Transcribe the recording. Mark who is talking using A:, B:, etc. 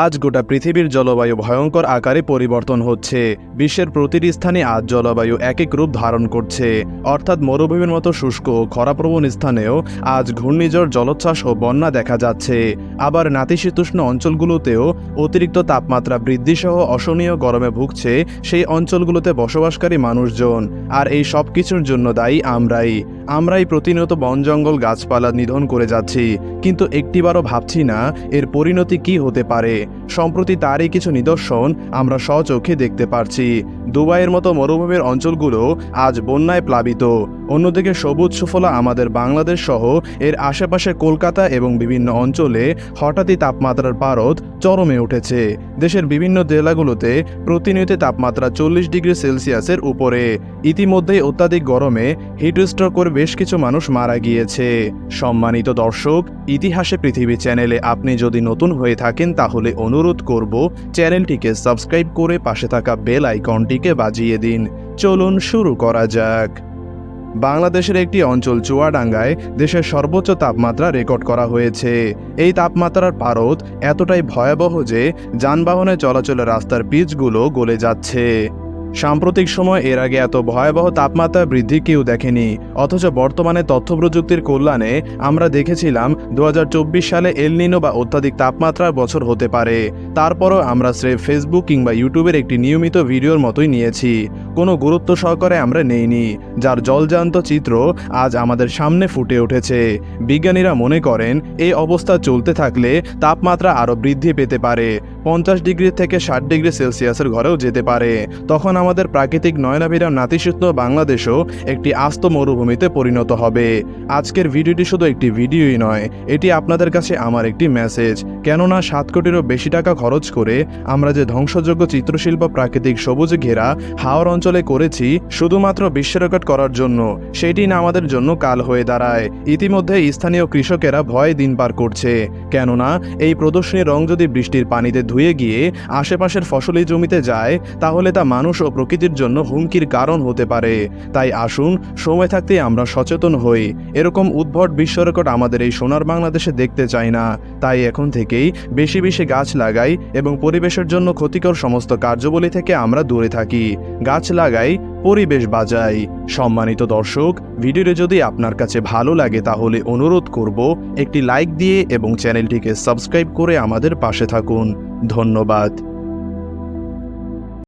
A: আজ গোটা পৃথিবীর জলবায়ু ভয়ঙ্কর আকারে পরিবর্তন হচ্ছে। বিশ্বের প্রতিটি স্থানে আজ জলবায়ু এক এক রূপ ধারণ করছে। অর্থাৎ মরুভূমির মতো শুষ্ক ও খরাপ্রবণ স্থানেও আজ ঘূর্ণিঝড়, জলোচ্ছ্বাস ও বন্যা দেখা যাচ্ছে। আবার নাতিশীতোষ্ণ অঞ্চলগুলোতেও অতিরিক্ত তাপমাত্রা বৃদ্ধিসহ অসহনীয় গরমে ভুগছে সেই অঞ্চলগুলোতে বসবাসকারী মানুষজন। আর এই সব কিছুর জন্য দায়ী আমরাই। আমরাই প্রতিনিয়ত বন জঙ্গল গাছপালা নিধন করে যাচ্ছি। কিন্তু একটিবারও ভাবছি না এর পরিণতি কি হতে পারে। সম্প্রতি তারই কিছু নিদর্শন আমরা স্বচোখে দেখতে পারছি। দুবাইয়ের মতো মরুভূমির অঞ্চলগুলো আজ বন্যায় প্লাবিত। অন্যদিকে সবুজ সুফলা আমাদের বাংলাদেশ সহ এর আশেপাশে কলকাতা এবং বিভিন্ন অঞ্চলে হঠাৎই তাপমাত্রার পারদ চরমে উঠেছে। দেশের বিভিন্ন জেলাগুলোতে প্রতিনিয়ত তাপমাত্রা চল্লিশ ডিগ্রি সেলসিয়াসের উপরে। ইতিমধ্যেই অত্যাধিক গরমে হিটস্ট্রোক করে বেশ কিছু মানুষ মারা গিয়েছে। সম্মানিত দর্শক ইতিহাসে পৃথিবী চ্যানেলে আপনি যদি নতুন হয়ে থাকেন তাহলে অনুরোধ করব চ্যানেলটিকে সাবস্ক্রাইব করে পাশে থাকা বেল আইকনটিকে বাজিয়ে দিন। চলুন শুরু করা যাক। বাংলাদেশের একটি অঞ্চল চুয়াডাঙ্গায় দেশের সর্বোচ্চ তাপমাত্রা রেকর্ড করা হয়েছে। এই তাপমাত্রার পারদ এতটাই ভয়াবহ যে যানবাহনে চলাচলের রাস্তার পিচগুলো গলে যাচ্ছে। সাম্প্রতিক সময় এর আগে এত ভয়াবহ তাপমাত্রা বৃদ্ধি কেউ দেখেনি, অথচ বর্তমানে তথ্য প্রযুক্তির কল্যাণে আমরা দেখেছিলাম দু হাজার চব্বিশ সালে এলনিনো বা অত্যাধিক তাপমাত্রার বছর হতে পারে। তারপরও আমরা স্রেফ ফেসবুক কিংবা ইউটিউবের একটি নিয়মিত ভিডিওর মতোই নিয়েছি। কোনো গুরুত্ব সহকারে আমরা নেইনি, যার জলজান্ত চিত্র আজ আমাদের সামনে ফুটে উঠেছে। বিজ্ঞানীরা মনে করেন, এই অবস্থা চলতে থাকলে তাপমাত্রা আরও বৃদ্ধি পেতে পারে। পঞ্চাশ ডিগ্রি থেকে ষাট ডিগ্রি সেলসিয়াসের ঘরেও যেতে পারে। তখন আমাদের প্রাকৃতিক নয়নাভিরাম নাতিশীতোষ্ণ বাংলাদেশও একটি আস্ত মরুভূমিতে পরিণত হবে। আজকের ভিডিওটি শুধু একটি ভিডিওই নয়, এটি আপনাদের কাছে আমার একটি মেসেজ কেননা সাত কোটিরও বেশি টাকা খরচ করে আমরা যে ধ্বংসযোগ্য চিত্রশিল্প প্রাকৃতিক সবুজ ঘেরা হাওর অঞ্চলে করেছি, শুধুমাত্র বিশ্ব রেকর্ড করার জন্য, সেটি না আমাদের জন্য কাল হয়ে দাঁড়ায়। ইতিমধ্যে স্থানীয় কৃষকেরা ভয়ে দিন পার করছে। কেননা, এই প্রদর্শনী রং যদি বৃষ্টির পানিতে ধুয়ে গিয়ে আশেপাশের ফসলি জমিতে যায়, তাহলে তা মানুষ ও প্রকৃতির জন্য হুমকির কারণ হতে পারে। তাই আসুন, সময় থাকতে আমরা সচেতন হই। এরকম উদ্ভট বিশ্ব রেকর্ড আমাদের এই সোনার বাংলাদেশে দেখতে চাই না। তাই এখন থেকেই বেশি বেশি গাছ লাগাই এবং পরিবেশের জন্য ক্ষতিকর সমস্ত কার্যবলী থেকে আমরা দূরে থাকি। গাছ লাগাই, পরিবেশ বাজাই সম্মানিত দর্শক, ভিডিওটি যদি আপনার কাছে ভালো লাগে তাহলে অনুরোধ করব একটি লাইক দিয়ে এবং চ্যানেলটিকে সাবস্ক্রাইব করে আমাদের পাশে থাকুন। ধন্যবাদ।